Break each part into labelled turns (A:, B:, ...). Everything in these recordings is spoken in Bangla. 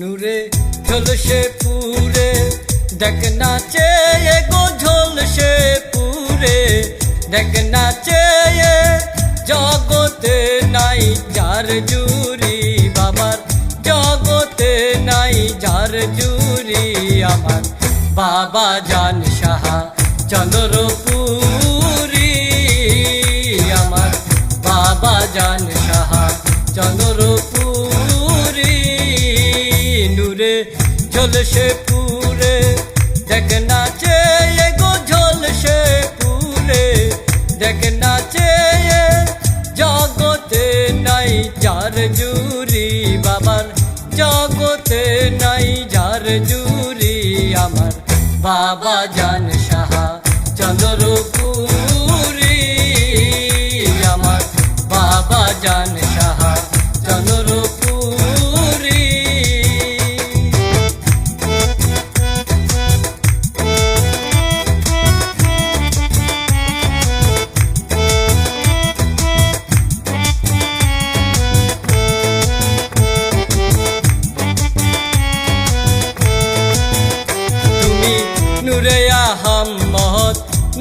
A: নূরে ঝলসে পুরে দেখ নাচে গো ঝলসে পুরে দেখ নাচে জগতে নাই যার জুরি বাবার। জগতে নাই যার জুরি আমার। বাবা জান সাহা চন্দ্রপুরি আমার। বাবা জান সাহা চন্দ্রপুরি নূরে ঝলসে পুরে। দেখ নাচে গো ঝলসে পুরে। দেখ নাচে জগতে নাই যার জুরি বাবার। জগতে নাই যার জুরি আমার। বাবা জান সাহা চন্দ্রপুরি আমার বাবা জান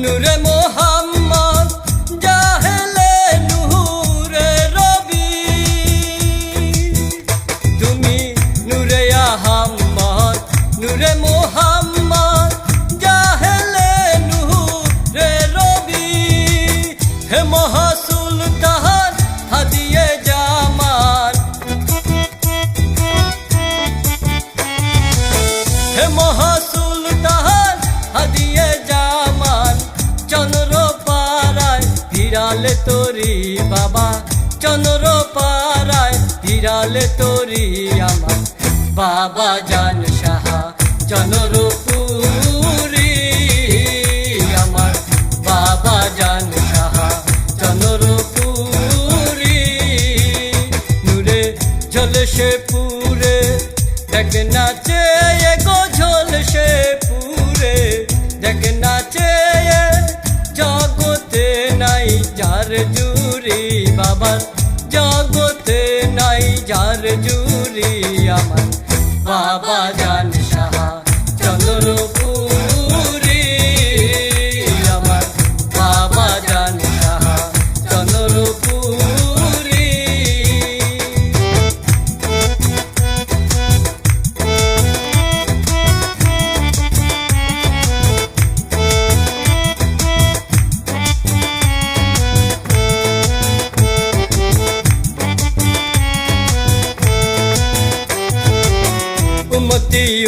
A: নূরে মোহাম্মদ, জাহেলে নূরে রবি। তুমি নূরে আহম্মদ, নূরে মোহাম্মদ, জাহেলে নূরে রবি। হে মহাসুলতান, হাদিয়ে জামান হে মহাসুলতান হিরালে তোরি বাবা, চন্দ্র পাড়ায় হিরালে তোরি আমার। বাবা জান সাহা, চন্দ্রপুরি আমার। বাবা জান নূরে পুরে, দেখ নাচে জুরি বাবার জগতে নাই যার জুড়ি আমার বাবা জান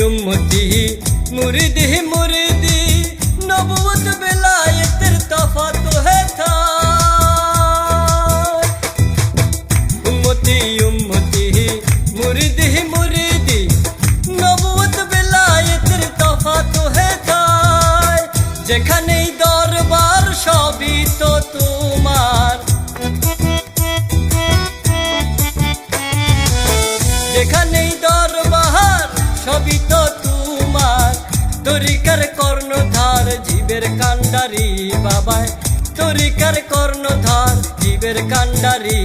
A: উম্মতি, মুরিদি মুরিদি নবুয়ত বেলায়েতের তফাত হে থা উম্মতি উম্মতি, মুরিদি মুরিদি নবুয়ত বেলায়েতের তফাত হে যেখানেই দরবার সবই তো তোমার তরিকার কর্ণধার জীবের কান্ডারি বাবায়। তরিকার কর্ণধার জীবের কান্ডারি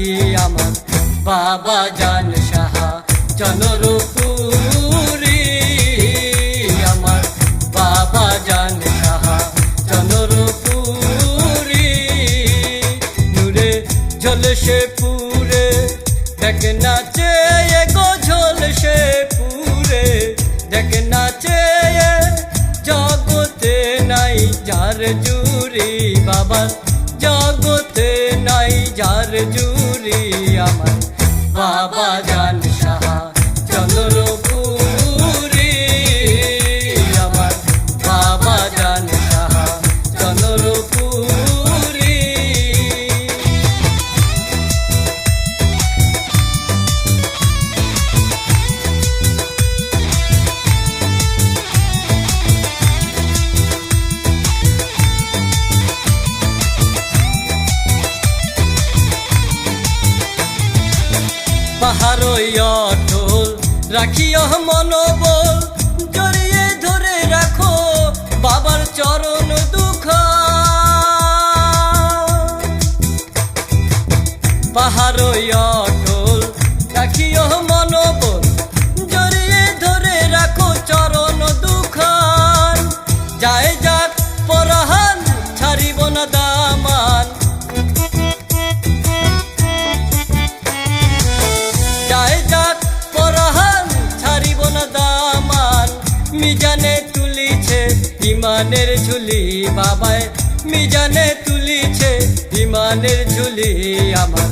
A: আমার। বাবা জান সাহা, চন্দ্রপুরি আমার। বাবা জান সাহা, চন্দ্রপুরি। নূরে ঝলসে পুরে, দেখ নাচে গো ঝলসে পুরে, দেখ নাচে যার জুরি বাবার জগতে নাই যার জুরি আমার। বাবা জান পাহাড়ই অটল। মনোবল, জড়িয়ে ধরে রাখো বাবার চরণ দুঃখ। পাহাড়ই অটল, রাখিও মনোবল, জড়িয়ে ধরে রাখো চরণ দুঃখ। যায় মিজানে তুলিছে ইমানের ঝুলি বাবায়। মিজানে তুলিছে ইমানের ঝুলি আমার।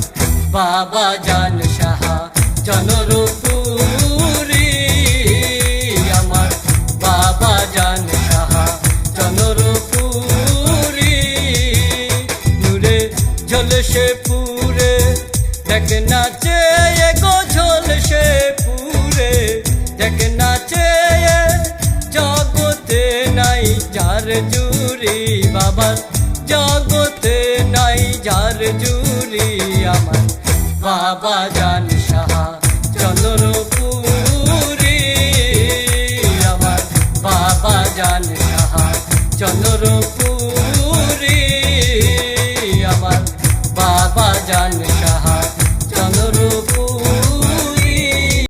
A: বাবা জান সাহা জনরপুরি আমার। বাবা জান সাহা জনরপুরি পুরে, দেখ নাচে গো ঝলসে পুরে। দেখ নাচে জুরি বাবার। জগতে নাই যার জুরি আমার। বাবা জান